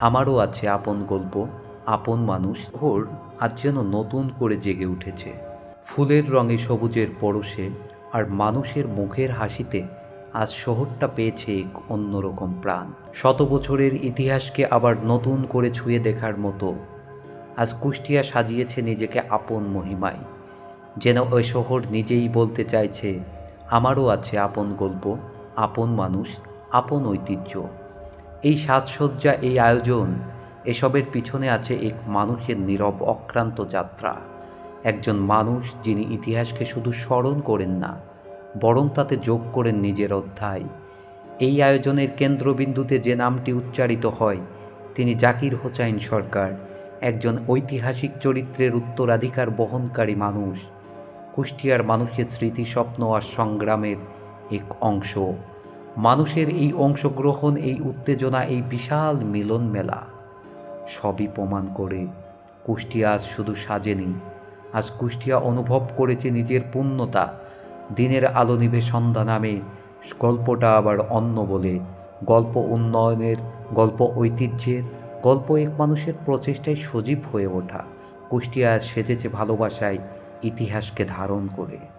আমারও আছে আপন গল্প, আপন মানুষ ওর আজ যেন নতুন করে জেগে উঠেছে। ফুলের রঙে সবুজের পরশে আর মানুষের মুখের হাসিতে আজ শহরটা পেয়েছে এক অন্যরকম প্রাণ। শত বছরের ইতিহাসকে আবার নতুন করে ছুঁয়ে দেখার মতো আজ কুষ্টিয়া সাজিয়েছে নিজেকে আপন মহিমায়। যেন ওই শহর নিজেই বলতে চাইছে, আমারও আছে আপন গল্প, আপন মানুষ, আপন ঐতিহ্য। এই সাজসজ্জা, এই আয়োজন, এসবের পিছনে আছে এক মানুষের নীরব অক্রান্ত যাত্রা। একজন মানুষ যিনি ইতিহাসকে শুধু স্মরণ করেন না, বরং তাতে যোগ করেন নিজের অধ্যায়। এই আয়োজনের কেন্দ্রবিন্দুতে যে নামটি উচ্চারিত হয়, তিনি জাকির হোসাইন সরকার, একজন ঐতিহাসিক চরিত্রের উত্তরাধিকার বহনকারী মানুষ। কুষ্টিয়ার মানুষের স্মৃতি স্বপ্ন আর সংগ্রামের এক অংশ। মানুষের এই অংশগ্রহণ, এই উত্তেজনা, এই বিশাল মিলন মেলা। সবই প্রমাণ করে কুষ্টিয়া আজ শুধু সাজেনি। আজ কুষ্টিয়া অনুভব করেছে নিজের পূর্ণতা। দিনের আলো নিভে সন্ধ্যা নামে গল্পটা আবার অন্য বলে। গল্প উন্নয়নের, গল্প ঐতিহ্যের, গল্প এক মানুষের প্রচেষ্টায় সজীব হয়ে ওঠা। কুষ্টিয়া সেজেছে ভালোবাসায় ইতিহাসকে ধারণ করে।